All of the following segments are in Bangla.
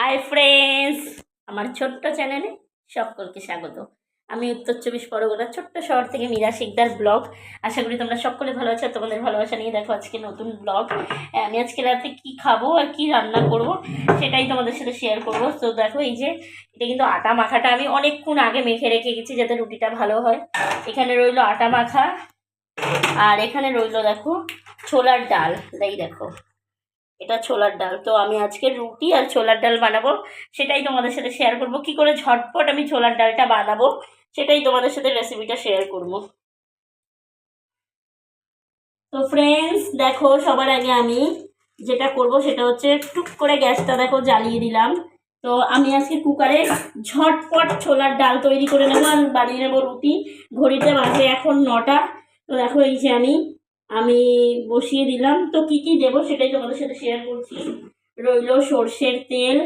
হাই ফ্রেন্ডস আমার ছোট্ট চ্যানেলে সকলকে স্বাগত। আমি উত্তর চব্বিশ পরগনার ছোট্ট শহর থেকে মীরা শিকদার ব্লগ। আশা করি তোমরা সকলে ভালো আছো, তোমাদের ভালোবাসা নিয়ে দেখো আজকে নতুন ব্লগ। আমি আজকে রাতে কী খাব আর কী রান্না করব সেটাই তোমাদের সাথে শেয়ার করব। তো দেখো এই যে, এটা কিন্তু আটা মাখাটা আমি অনেকক্ষণ আগে মেখে রেখে গেছি যাতে রুটিটা ভালো হয়। এখানে রইল আটা মাখা আর এখানে রইল দেখো ছোলার ডাল। এই দেখো। এটা ছোলার ডাল। তো আমি আজকে রুটি আর ছোলার ডাল বানাবো, সেটাই তোমাদের সাথে শেয়ার করব। কি করে ঝটপট আমি ছোলার ডালটা বানাবো, সেটাই তোমাদের সাথে রেসিপিটা শেয়ার করব। তো ফ্রেন্ডস দেখো সবার আগে আমি যেটা করব সেটা হচ্ছে টুক করে গ্যাসটা দেখো জ্বালিয়ে দিলাম। তো আমি আজকে কুকারে ঝটপট ছোলার ডাল তৈরি করে নেব আর বানিয়ে নেব রুটি। ঘড়িতে বাজে এখন নটা। তো দেখো এই যে আমি আমি বসিয়ে দিলাম। তো কি কি দেবো সেটাই তোমাদের সাথে শেয়ার করছি। রইল সর্ষের তেল।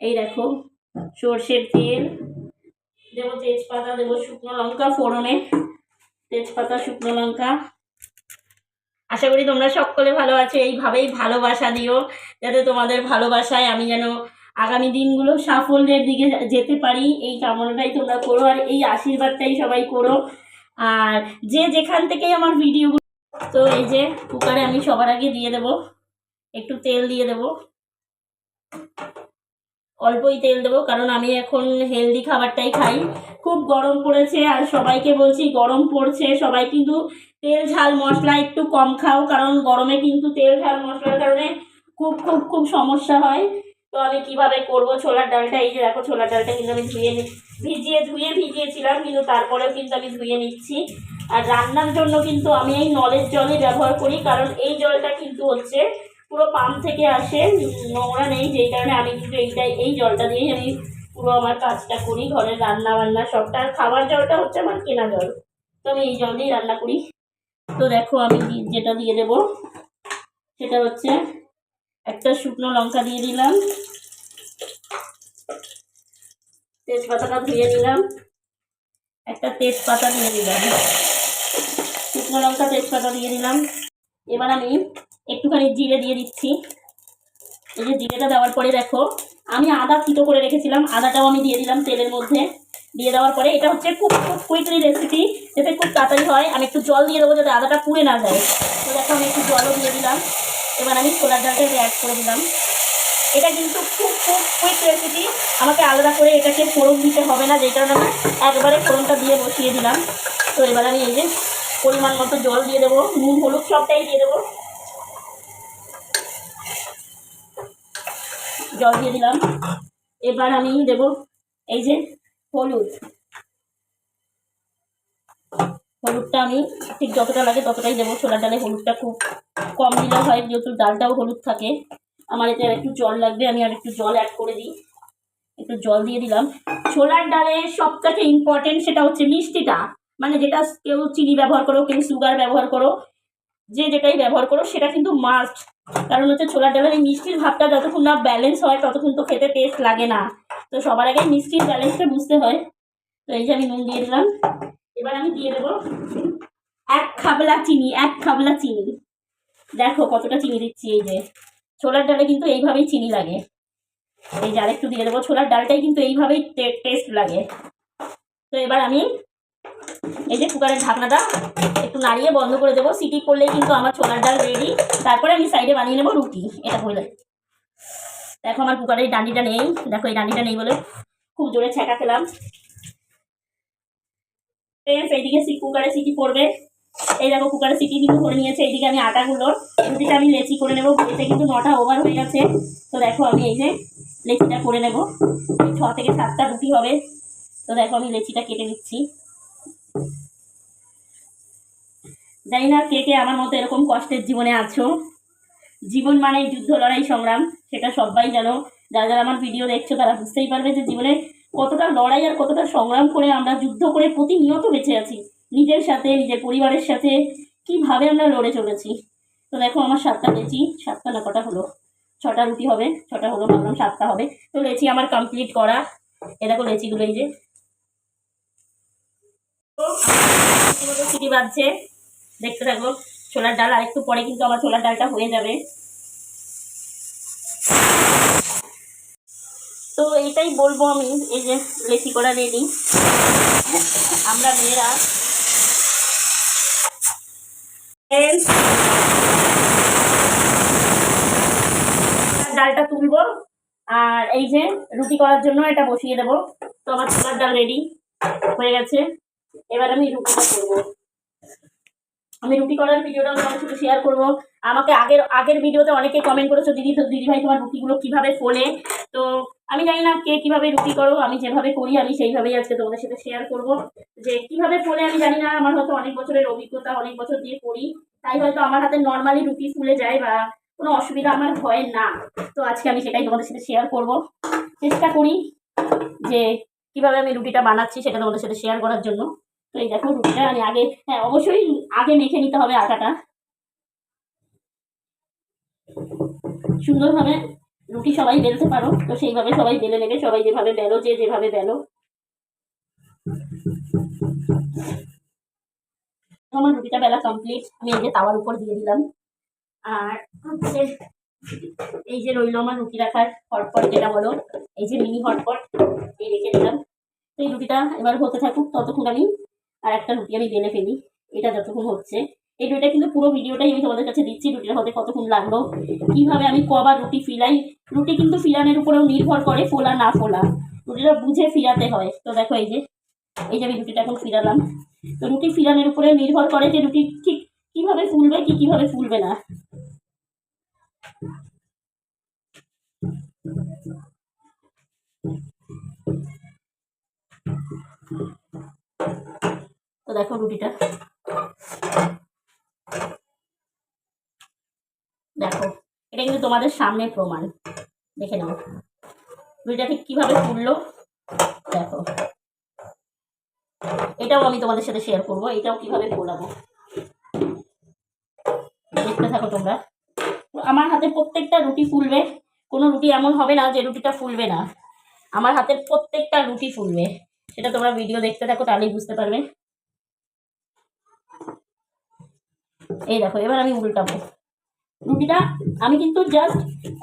এই দেখো, সর্ষের তেল। দেবো তেজপাতা, দেবো শুকনো লঙ্কা ফোড়নে। তেজপাতা, শুকনো লঙ্কা। আশা করি তোমরা সকলে ভালো আছো। এইভাবেই ভালোবাসা দিও, যাতে তোমাদের ভালোবাসায় আমি যেন আগামী দিনগুলো সাফল্যের দিকে যেতে পারি। এই কামনাটাই তোমরা করো আর এই আশীর্বাদটাই সবাই করো। আর যে যেখান থেকেই আমার ভিডিওগুলো তো এই যে কুকারে আমি সবার আগে দিয়ে দেব, একটু তেল দিয়ে দেব। অল্পই তেল দেবো, কারণ আমি এখন হেলদি খাবারটাই খাই। খুব গরম পড়েছে আর সবাইকে বলছি গরম পড়ছে, সবাই কিন্তু তেল ঝাল মশলা একটু কম খাও, কারণ গরমে কিন্তু তেল ঝাল মশলার কারণে খুব খুব খুব সমস্যা হয়। তো আমি কীভাবে করব ছোলার ডালটা? এই যে দেখো ছোলার ডালটা কিন্তু আমি ধুয়ে ভিজিয়ে, ধুয়ে ভিজিয়েছিলাম, কিন্তু তারপরেও কিন্তু আমি ধুয়ে নিচ্ছি। আর রান্নার জন্য কিন্তু আমি এই নলের জলই ব্যবহার করি, কারণ এই জলটা কিন্তু হচ্ছে পুরো পাম্প থেকে আসে নোংরা নেই, যেই কারণে আমি কিন্তু এইটাই, এই জলটা দিয়েই আমি পুরো আমার কাজটা করি, ঘরের রান্না বান্না সবটা। আর খাবার জলটা হচ্ছে আমার কেনা জল, তো আমি এই জল দিয়েই রান্না করি। তো দেখো আমি যেটা দিয়ে দেবো, সেটা হচ্ছে একটা শুকনো লঙ্কা দিয়ে দিলাম, তেজপাতাটা ধুয়ে দিলাম একটা তেজপাতা দিয়ে দিলাম। শুকনো লঙ্কা তেজপাতা দিয়ে দিলাম। এবার আমি একটুখানি জিরে দিয়ে দিচ্ছি। এই যে জিরেটা দেওয়ার পরে দেখো, আমি আদা থিতো করে রেখেছিলাম। আদাটাও আমি দিয়ে দিলাম তেলের মধ্যে। দিয়ে দেওয়ার পরে এটা হচ্ছে খুব খুব কুইকলি রেসিপি যাতে খুব তাড়াতাড়ি হয়, আমি একটু জল দিয়ে দেবো যাতে আদাটা পুড়ে না যায়। তো দেখো, আমি একটু জলও দিয়ে দিলাম। এবার আমি ছোলার ডালটা অ্যাড করে দিলাম। এটা কিন্তু খুব খুব কুইক রেসিপি আমাকে আলাদা করে এটাকে ফোড়ন দিতে হবে না, যেই কারণে আমি একবারে ফোড়নটা দিয়ে বসিয়ে দিলাম। তো এবার আমি এই যে পরিমাণ মতো জল দিয়ে দেবো, নুন, হলুদ সবটাই দিয়ে দেবো। জল দিয়ে দিলাম। এবার আমি দেব এই যে হলুদ। হলুদটা আমি ঠিক যতটা লাগে ততটাই দেবো। ছোলার ডালে হলুদটা খুব কম দিলেও হয়, যেহেতু ডালটাও হলুদ থাকে। আমার এতে একটু জল লাগবে, আমি আর একটু জল অ্যাড করে দিই। একটু জল দিয়ে দিলাম। ছোলার ডালে সব থেকে ইম্পর্টেন্ট সেটা হচ্ছে মিষ্টিটা। মানে যেটা কেউ চিনি ব্যবহার করো, কেউ সুগার ব্যবহার করো, যে যেটাই ব্যবহার করো, সেটা কিন্তু মাস্ট কারণ হচ্ছে ছোলার ডালের মিষ্টির ভাবটা যতক্ষণ না ব্যালেন্স হয়, ততক্ষণ তো খেতে টেস্ট লাগে না। তো সবার আগে মিষ্টির ব্যালেন্সটা বুঝতে হয়। তো এই যে আমি নুন দিয়ে দিলাম। এবার আমি দিয়ে দেবো এক খাবলা চিনি, এক খাবলা চিনি। দেখো কতটা চিনি দিচ্ছি এই যে। ছোলার ডালে কিন্তু এইভাবেই চিনি লাগে। এই যে আরেকটু দিয়ে দেবো। ছোলার ডালটাই কিন্তু এইভাবেই টেস্ট লাগে। তো এবার আমি এই যে কুকারের ঢাকনাটা একটু নাড়িয়ে বন্ধ করে দেবো। সিটি করলেই কিন্তু আমার ছোলার ডাল রেডি তারপরে আমি সাইডে বানিয়ে নেব রুটি। এটা হয়ে দেখো আমার কুকারের ডান্ডিটা নেই। দেখো এই ডান্ডিটা নেই বলে খুব জোরে ছ্যাঁকা খেলাম। এইদিকে কুকারে সিটি পড়বে এই দেখো কুকারে সিটি কিন্তু করে নিয়েছে। এইদিকে আমি আটাগুলো। রুটিটা আমি লেচি করে নেব। ঘড়িতে কিন্তু নটা ওভার হয়ে গেছে। তো দেখো আমি এই যে লেচিটা করে নেব। ছ থেকে সাতটা রুটি হবে। তো দেখো আমি লেচিটা কেটে নিচ্ছি। জানি না কে কে আমার মতো এরকম কষ্টের জীবনে আছো। জীবন মানে যুদ্ধ, লড়াই, সংগ্রাম, সেটা সবাই জানো। যারা যারা আমার ভিডিও দেখছ, তারা বুঝতেই পারবে যে জীবনে কতটা লড়াই আর কতটা সংগ্রাম করে আমরা যুদ্ধ করে প্রতিনিয়ত বেঁচে আছি। নিজের সাথে, নিজের পরিবারের সাথে, কীভাবে আমরা লড়ে চলেছি। তো দেখো, আমার সাতটা লেচি, সাতটা না কটা হলো? ছটা রুটি হবে, ছটা হলো, ভাবলাম সাতটা হবে। তো লেচি আমার কমপ্লিট করা। এ দেখো লেচিগুলো এই যে। সিটি বাজছে দেখতে থাকো, ছোলার ডাল আরেকটু পরে কিন্তু আমার ছোলার ডালটা হয়ে যাবে। তো এটাই বলব আমি, এই যে লেসি করা রেডি। আমরা মেয়েরা ডালটা তুলবো, আর এই যে রুটি করার জন্য এটা বসিয়ে দেবো। তো আমার ছোলার ডাল রেডি হয়ে গেছে। এবার আমি রুটিটা করব আমি রুটি করার ভিডিওটা তোমার সাথে শেয়ার করব। আমাকে আগের আগের ভিডিওতে অনেকে কমেন্ট করেছ, দিদি তো দিদি ভাই, তোমার রুটিগুলো কীভাবে ফোলে? তো আমি জানি না কে কীভাবে রুটি করো, আমি যেভাবে করি, আমি সেইভাবেই আজকে তোমাদের সাথে শেয়ার করব। যে কীভাবে ফোলে আমি জানি না, আমার হয়তো অনেক বছরের অভিজ্ঞতা, অনেক বছর দিয়ে করি। তাই হয়তো আমার হাতে নর্মালি রুটি ফুলে যায় বা কোনো অসুবিধা আমার হয় না। তো আজকে আমি সেটাই তোমাদের সাথে শেয়ার করব। চেষ্টা করি যে কীভাবে আমি রুটিটা বানাচ্ছি সেটা তোমাদের সাথে শেয়ার করার জন্য। তো এই দেখো রুটিটা আমি আগে হ্যাঁ অবশ্যই আগে মেখে নিতে হবে আটাটা। সুন্দরভাবে রুটি সবাই বেলতে পারো, তো সেইভাবে সবাই বেলে নেবে, সবাই যেভাবে বেলো, যে যেভাবে বেলো। আমার রুটিটা বেলা কমপ্লিট আমি এই যে তাওয়ার উপর দিয়ে দিলাম। আর হচ্ছে এই যে রইল আমার রুটি রাখার হটপট, যেটা বলো, এই যে মিনি হটপট, এই রেখে দিলাম। এই রুটিটা এবার হতে থাকুক ততক্ষণ আমি আর একটা রুটি আমি বেলে ফেলি। এটা যতক্ষণ হচ্ছে। এই রুটিটা কিন্তু পুরো ভিডিওটাই আমি তোমাদের কাছে দিচ্ছি রুটিটা হতে কতক্ষণ লাগল, কীভাবে আমি কবার রুটি ফিলাই। রুটি কিন্তু ফিলানের উপরেও নির্ভর করে, ফোলা না ফোলা। রুটিটা বুঝে ফিরাতে হয়। তো দেখো এই যে এই যে আমি রুটিটা এখন ফিরালাম। তো রুটি ফিরানের উপরে নির্ভর করে যে রুটি ঠিক কীভাবে ফুলবে, কি কীভাবে ফুলবে না। তো দেখো রুটিটা। দেখো, এটা কিন্তু তোমাদের সামনে প্রমাণ। দেখে নাও। রুটিটা ঠিক কীভাবে ফুললো দেখো। এটাও আমি তোমাদের সাথে শেয়ার করব, এটাও কীভাবে ফোলাবো দেখতে থাকো তোমরা। আমার হাতে প্রত্যেকটা রুটি ফুলবে। কোনো রুটি এমন হবে না যে রুটিটা ফুলবে না। আমার হাতের প্রত্যেকটা রুটি ফুলবে। সেটা তোমরা ভিডিও দেখতে থাকো, তাহলেই বুঝতে পারবে। এই দেখো, এবার আমি উল্টাবো। রুটিটা আমি কিন্তু জাস্ট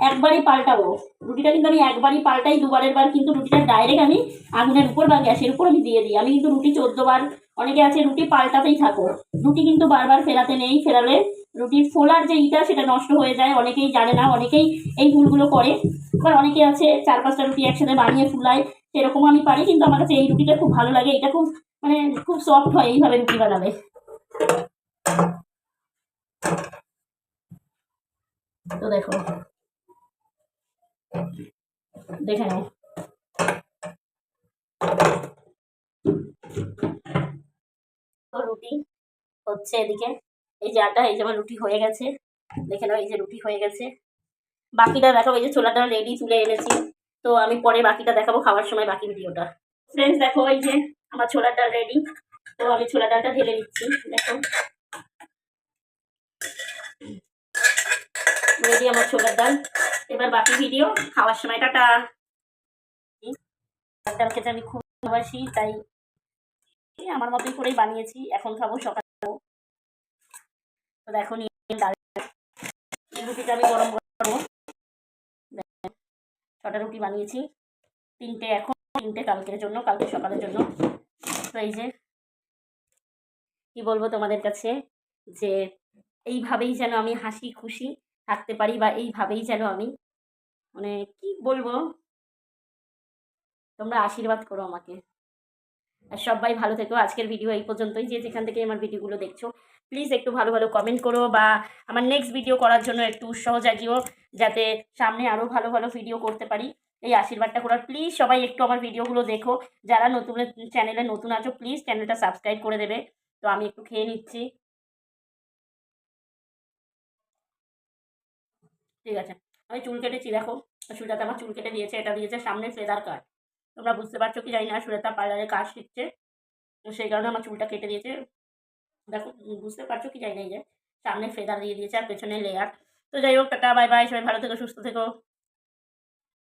একবারই পাল্টাবো। রুটিটা কিন্তু আমি একবারই পাল্টাই, দুবারের বার কিন্তু রুটিটা ডাইরেক্ট আমি আগুনের উপর বা গ্যাসের উপর আমি দিয়ে দিই। আমি কিন্তু রুটি বার, অনেকে আছে রুটি পাল্টাতেই থাকো। রুটি কিন্তু বারবার ফেরাতে নেই, ফেরালে রুটির ফোলার যে ইটা, সেটা নষ্ট হয়ে যায়। অনেকেই জানে না, অনেকেই এই ভুলগুলো করে। এবার অনেকে আছে চার পাঁচটা রুটি একসাথে বানিয়ে ফুলায় সেরকম আমি পারি, কিন্তু আমার কাছে এই রুটিটা খুব ভালো লাগে। এটা খুব মানে খুব সফট হয় এইভাবে রুটি বানালে। তো দেখো। দেখে নাও। রুটি হচ্ছে এদিকে। এই যে আটা, এই যে আমার রুটি হয়ে গেছে। দেখে নাও, এই যে রুটি হয়ে গেছে। বাকিটা দেখাবো এই যে ছোলাটা রেডি তুলে এনেছি। তো আমি পরে বাকিটা দেখাবো খাওয়ার সময় বাকি ভিডিওটা। ফ্রেন্ডস দেখো, এই যে আমার ছোলার ডাল রেডি তো আমি ছোলার ডালটা ঢেলে নিচ্ছি। দেখো। রেডি আমার ছোলার ডাল এবার বাকি ভিডিও খাওয়ার সময়, টাটা। ডাল খেতে আমি খুব ভালোবাসি, তাই আমার মতোই করেই বানিয়েছি। এখন খাব, সকাল তো দেখো, নিয়ে ডাল। রুটিটা আমি গরম করব। ছটা রুটি বানিয়েছি। তিনটে এখন, তিনটে কালকের জন্য, কালকে সকালের জন্য। তো এই যে, কি বলব তোমাদের কাছে? যে এইভাবেই যেন আমি হাসি খুশি থাকতে পারি বা এইভাবেই যেন আমি মানে কি বলব? তোমরা আশীর্বাদ করো আমাকে। আর সবাই ভালো থেকো। আজকের ভিডিও এই পর্যন্তই। যে যেখান থেকে আমার ভিডিওগুলো দেখছ প্লিজ একটু ভালো ভালো কমেন্ট করো বা আমার নেক্সট ভিডিও করার জন্য একটু উৎসাহ জাগিও, যাতে সামনে আরও ভালো ভালো ভিডিও করতে পারি। এই আশীর্বাদটা করার প্লিজ সবাই একটু আমার ভিডিওগুলো দেখো। যারা নতুন চ্যানেলে নতুন আছো প্লিজ চ্যানেলটা সাবস্ক্রাইব করে দেবে। তো আমি একটু খেয়ে নিচ্ছি। ঠিক আছে। আমি চুল কেটেছি, দেখো। সুজাতা আমার চুল কেটে দিয়েছে, এটা দিয়েছে সামনে ফেদার কাট। তোমরা বুঝতে পারছ কি জানি না, সুজাতা পার্লারে কাজ শিখছে। সেই কারণে আমার চুলটা কেটে দিয়েছে। দেখো, বুঝতে পারছ কি জানি না যে সামনে ফেদার দিয়ে দিয়েছে আর পেছনে লেয়ার তো যাই হোক, টাটা বাই বাই সবাই ভালো থেকো, সুস্থ থেকো।